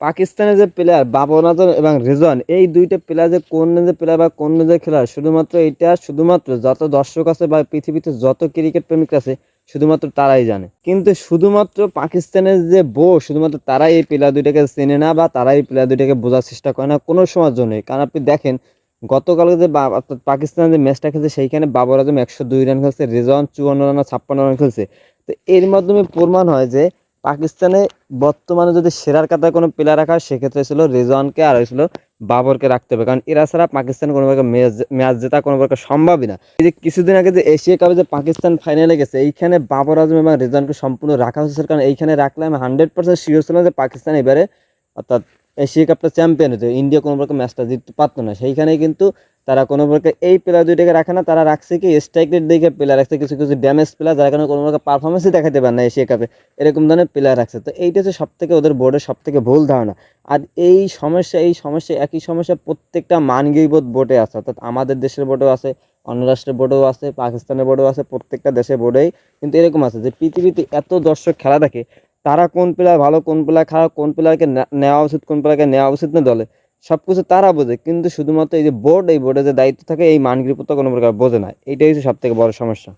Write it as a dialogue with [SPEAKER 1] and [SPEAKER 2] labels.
[SPEAKER 1] পাকিস্তানের যে প্লেয়ার আজম এবং রিজন এই দুইটা প্লেয়ার যে কোন রেঞ্জের প্লেয়ার বা কোন রেঞ্জের খেলোয়াড় শুধুমাত্র এটা শুধুমাত্র যত দর্শক আছে বা পৃথিবীতে যত ক্রিকেট প্রেমিক আছে, শুধুমাত্র তারাই জানে। কিন্তু শুধুমাত্র পাকিস্তানের যে বো শুধুমাত্র তারাই এই প্লেয়ার দুইটাকে চেনে না বা তারাই এই প্লেয়ার দুইটাকে বোঝার চেষ্টা করে না, কোনো সময়ের জন্যই কারণ আপনি দেখেন, গতকালকে যে পাকিস্তানের যে ম্যাচটা খেলছে, সেইখানে বাবর আজম একশো দুই রান খেলছে রিজন চুয়ান্ন রান ছাপ্পান্ন রান খেলছে। তো এর মাধ্যমে প্রমাণ হয় যে পাকিস্তানে বর্তমানে যদি সেরার কাতায় কোনো প্লেয়ার রাখা হয়, সেক্ষেত্রে ছিল রিজওয়ানকে আর ছিল বাবরকে রাখতে হবে। কারণ এরা ছাড়া পাকিস্তান কোনো প্রকার ম্যাচ ম্যাচ জেতা কোনো প্রকার সম্ভবই না। এই যে কিছুদিন আগে যে এশিয়া কাপে যে পাকিস্তান ফাইনালে গেছে, এইখানে বাবর আজম এবং রিজওয়ানকে সম্পূর্ণ রাখা হয়েছে। কারণ এইখানে রাখলে আমি হান্ড্রেড পার্সেন্ট শিওর ছিলাম যে পাকিস্তান এবারে অর্থাৎ এশিয়া কাপটা চ্যাম্পিয়ন হতো ইন্ডিয়া কোনো প্রকার ম্যাচটা জিততে পারতো না। সেইখানেই কিন্তু তারা কোনো প্রকার এই প্লেয়ার দুইটাকে রাখে না, তারা রাখছে কি স্ট্রাইক রেট দেখে প্লেয়ার রাখছে, কিছু কিছু ড্যামেজ প্লেয়ার যার কারণে কোনো প্রকার পারফরমেন্সই দেখাতে পারে না এশিয়া কাপে এরকম ধরনের প্লেয়ার রাখছে। তো এইটা হচ্ছে সব থেকে ওদের বোর্ডের সব থেকে ভুল ধারণা। আর এই সমস্যা এই সমস্যা, একই সমস্যা প্রত্যেকটা মানগিবোধ বোর্ডে আছে। অর্থাৎ আমাদের দেশের বোর্ডেও আছে, অন্য রাষ্ট্রের বোর্ডেও আছে, পাকিস্তানের বোর্ডেও আছে, প্রত্যেকটা দেশের বোর্ডেই কিন্তু এরকম আছে যে পৃথিবীতে এত দর্শক খেলা দেখে, তারা কোন প্লেয়ার ভালো, কোন প্লেয়ার খারাপ, কোন প্লেয়ারকে নেওয়া উচিত, কোন প্লেয়ারকে নেওয়া উচিত না দলে। সব কিছু তারা বোঝে, কিন্তু শুধুমাত্র এই যে বোর্ড এই বোর্ডে যে দায়িত্ব থাকে, এই মানগিরিপত্র কোনো প্রকার বোঝে না। এটাই হচ্ছে সব থেকে বড় সমস্যা।